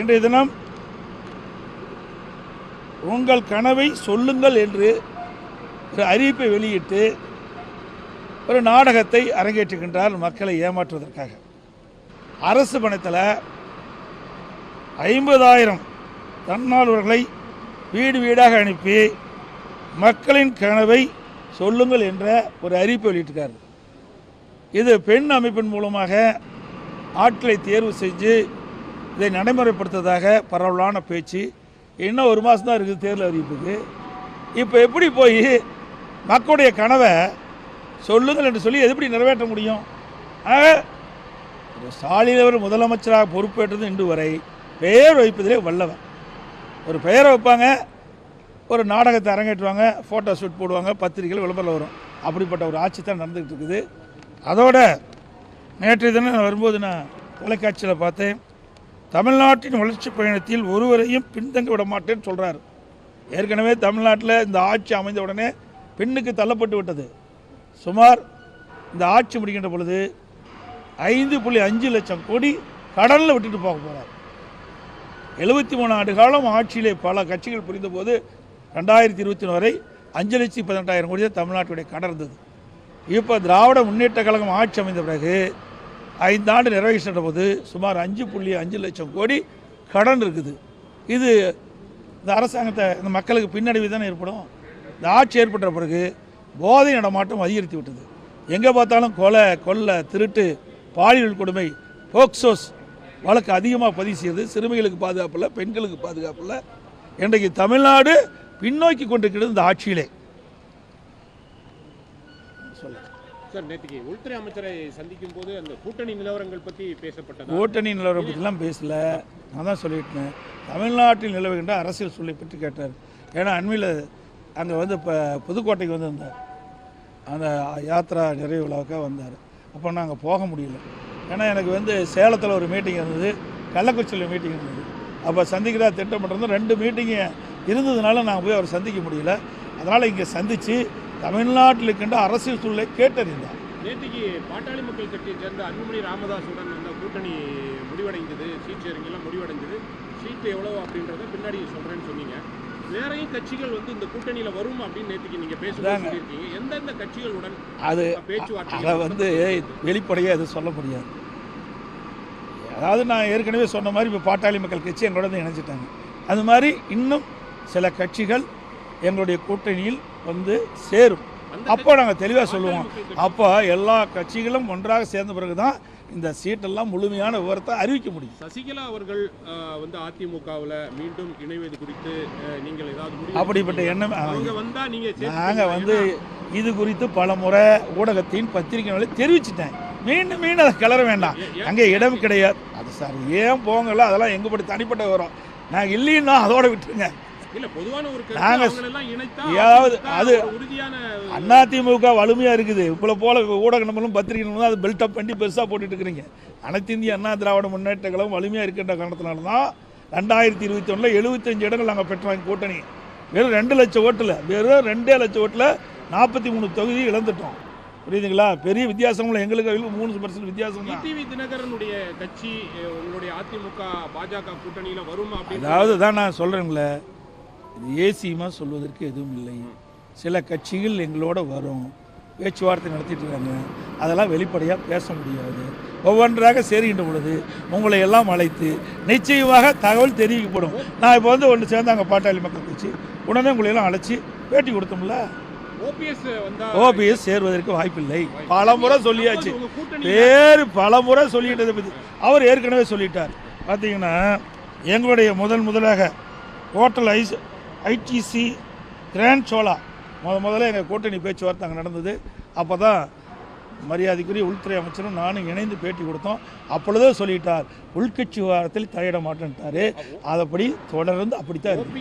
இன்றைய தினம் உங்கள் கனவை சொல்லுங்கள் என்று ஒரு அறிவிப்பை வெளியிட்டு ஒரு நாடகத்தை அரங்கேற்றுகின்றார் மக்களை ஏமாற்றுவதற்காக. அரசு பணத்தில் ஐம்பதாயிரம் தன்னால்வர்களை வீடு வீடாக அனுப்பி மக்களின் கனவை சொல்லுங்கள் என்ற ஒரு அறிவிப்பை வெளியிட்டிருக்காரு. இது பெண் அமைப்பின் மூலமாக ஆட்களை தேர்வு செஞ்சு இதை நடைமுறைப்படுத்துவதாக பரவலான பேச்சு. இன்னும் ஒரு மாதம் தான் இருக்குது தேர்தல் அறிவிப்புக்கு. இப்போ எப்படி போய் மக்களுடைய கனவை சொல்லுங்கள் என்று சொல்லி எப்படி நிறைவேற்ற முடியும்? ஒரு ஸ்டாலின் அவர் முதலமைச்சராக பொறுப்பேற்றது இன்று வரை பெயர் வைப்பதிலே வல்லவன். ஒரு பெயரை வைப்பாங்க ஒரு நாடகத்தை அரங்கேற்றுவாங்க ஃபோட்டோ ஷூட் போடுவாங்க பத்திரிகைகள் விளம்பரம் வரும். அப்படிப்பட்ட ஒரு ஆட்சி தான் நடந்துகிட்டு இருக்குது. அதோட நேற்றைய தினம் நான் வரும்போது நான் தொலைக்காட்சியில் பார்த்தேன். தமிழ்நாட்டின் வளர்ச்சி பயணத்தில் ஒருவரையும் பின்தங்க விட மாட்டேன்னு சொல்கிறார் ஏற்கனவே தமிழ்நாட்டில் இந்த ஆட்சி அமைந்த உடனே பெண்ணுக்கு தள்ளப்பட்டு விட்டது. சுமார் இந்த ஆட்சி முடிக்கின்ற பொழுது ஐந்து புள்ளி அஞ்சு லட்சம் கோடி கடலில் விட்டுட்டு போக போகிறார் எழுபத்தி மூணு ஆண்டு காலம் ஆட்சியிலே பல கட்சிகள் புரிந்தபோது ரெண்டாயிரத்தி இருபத்தி ஒன்று வரை அஞ்சு லட்சத்தி பதினெட்டாயிரம் கோடி தமிழ்நாட்டுடைய கடன் இருந்தது. இப்போ திராவிட முன்னேற்ற கழகம் ஆட்சி அமைந்த பிறகு ஐந்தாண்டு நிறைவேற்ற போது சுமார் அஞ்சு புள்ளி அஞ்சு லட்சம் கோடி கடன் இருக்குது. இது இந்த அரசாங்கத்தை இந்த மக்களுக்கு பின்னடைவு தானே ஏற்படும்? இந்த ஆட்சி ஏற்பட்ட பிறகு போதை நடமாட்டம் அதிகரித்து விட்டது. எங்கே பார்த்தாலும் கொலை கொள்ளை திருட்டு பாலியல் கொடுமை போக்சோஸ் வழக்கு அதிகமாக பதிவு செய்யுது. சிறுமிகளுக்கு பாதுகாப்பு இல்லை பெண்களுக்கு பாதுகாப்பு இல்லை இன்றைக்கு தமிழ்நாடு பின்னோக்கி கொண்டிருக்கிறது இந்த ஆட்சியிலே. சொல்லுங்கள் சார் நேற்றுக்கு உள்துறை அமைச்சரை சந்திக்கும் போது அந்த கூட்டணி நிலவரங்கள் பற்றி பேசப்பட்டது? கூட்டணி நிலவரம் பற்றிலாம் பேசல. நான் தான் சொல்லிட்டேன் தமிழ்நாட்டில் நிலவுகின்ற அரசியல் சூழலை பற்றி கேட்டார். ஏன்னா அண்மையில் அங்கே வந்து இப்போ புதுக்கோட்டைக்கு வந்திருந்தார். அந்த யாத்ரா நிறைவு விழாவுக்காக வந்தார். அப்போ நாங்கள் போக முடியல. ஏன்னா எனக்கு வந்து சேலத்தில் ஒரு மீட்டிங் இருந்தது. கள்ளக்குறிச்சியில் மீட்டிங் இருந்தது. அப்போ சந்திக்கிறா திட்டம் பண்ணுறது ரெண்டு மீட்டிங்கு இருந்ததுனால நாங்கள் போய் அவர் சந்திக்க முடியல. அதனால் இங்கே சந்தித்து தமிழ்நாட்டில் இருக்கின்ற அரசியல் சூழலை கேட்டறிந்தார். நேற்றுக்கு பாட்டாளி மக்கள் கட்சியை சேர்ந்த அன்புமணி ராமதாஸுடன் அந்த கூட்டணி முடிவடைந்தது. சீட் ஷேரிங் எல்லாம் முடிவடைந்தது. சீட்டு எவ்வளவு அப்படின்றத பின்னாடி சொல்றேன்னு சொன்னீங்க. வேறையும் கட்சிகள் வந்து இந்த கூட்டணியில வரும் அப்படின்னு நேற்றுக்கு நீங்க பேசும்போது அதாங்க. சொல்லியிருக்கீங்க. எந்தெந்த கட்சிகளுடன் அது பேச்சுவார்த்தை அதை வந்து வெளிப்படையாக எதுவும் சொல்ல முடியாது. அதாவது நான் ஏற்கனவே சொன்ன மாதிரி இப்போ பாட்டாளி மக்கள் கட்சி எங்களோட இணைஞ்சிட்டாங்க. அது மாதிரி இன்னும் சில கட்சிகள் எங்களுடைய கூட்டணியில் வந்து சேரும். அப்போ நாங்கள் தெளிவாக சொல்லுவோம். அப்போ எல்லா கட்சிகளும் ஒன்றாக சேர்ந்த பிறகு தான் இந்த சீட்டெல்லாம் முழுமையான விவரத்தை அறிவிக்க முடியும். சசிகலா அவர்கள் வந்து அதிமுகவுல மீண்டும் இணைவது குறித்து நீங்கள் ஏதாவது அப்படிப்பட்ட எண்ணம் நாங்கள் வந்து இது குறித்து பல முறை ஊடகத்தின் பத்திரிகை தெரிவிச்சிட்டேன். மீண்டும் மீண்டும் அதை கிளற வேண்டாம். அங்கே இடம் கிடையாது. அது சார் ஏன் போங்கல அதெல்லாம் எங்க படி தனிப்பட்ட விவரம்? நாங்கள் இல்லைன்னா அதோட விட்டுருங்க. ஏதாவது அது- அதிமுக வலிமையாக இருக்குது. இப்போ போல ஊடக நம்பரும் பத்திரிகை அதை பில்டப் பண்ணி பெருசாக போட்டுட்டு இருக்கிறீங்க. அனைத்து இந்திய அண்ணா திராவிட முன்னேற்ற கழகம் வலிமையாக இருக்கின்ற காரணத்தினால தான் ரெண்டாயிரத்தி இருபத்தி ஒன்றில் எழுபத்தஞ்சு இடங்கள் நாங்கள் பெற்றோம் கூட்டணி. வெறும் ரெண்டு லட்சம் ஓட்டில் வெறும் ரெண்டே லட்சம் ஓட்டில் நாற்பத்தி மூணு தொகுதி இழந்துட்டோம். புரியுதுங்களா? பெரிய வித்தியாசம் இல்லை. எங்களுக்கு மூணு பர்சன்ட் வித்தியாசம் டிவி தினகரனுடைய கட்சி உங்களுடைய அதிமுக பாஜக கூட்டணியில வரும் அதாவது தான் நான் சொல்கிறேங்களே இது ஏசியமாக சொல்வதற்கு எதுவும் இல்லை. சில கட்சிகள் எங்களோட வரும். பேச்சுவார்த்தை நடத்திட்டு இருக்காங்க அதெல்லாம் வெளிப்படையாக பேச முடியாது. ஒவ்வொன்றாக சேருகின்ற பொழுது உங்களை எல்லாம் அழைத்து நிச்சயமாக தகவல் தெரிவிக்கப்படும். நான் இப்போ வந்து ஒன்று சேர்ந்தாங்க பாட்டாளி மக்கள் கட்சி. உடனே உங்களை எல்லாம் அழைச்சி பேட்டி கொடுத்தோம்ல? ஓபிஎஸ் சேருவதற்கு வாய்ப்பில்லை. பல முறை சொல்லியாச்சு. பேர் பல முறை சொல்லிட்டதை பற்றி அவர் ஏற்கனவே சொல்லிட்டார். பார்த்தீங்கன்னா எங்களுடைய முதல் முதலாக hotel ice ITC Grand Chola. முத முதல்ல எங்கள் கூட்டணி பேச்சுவார்த்தை அங்கே நடந்தது. அப்போ தான் மரியாதைக்குரிய உள்துறை அமைச்சரும் நானும் இணைந்து பேட்டி கொடுத்தோம். அப்பொழுதே சொல்லிட்டார் உள்கட்சி விவகாரத்தில் தலையிட மாட்டேன்ட்டாரு. அதைப்படி தொடர்ந்து அப்படித்தான் இருக்கு.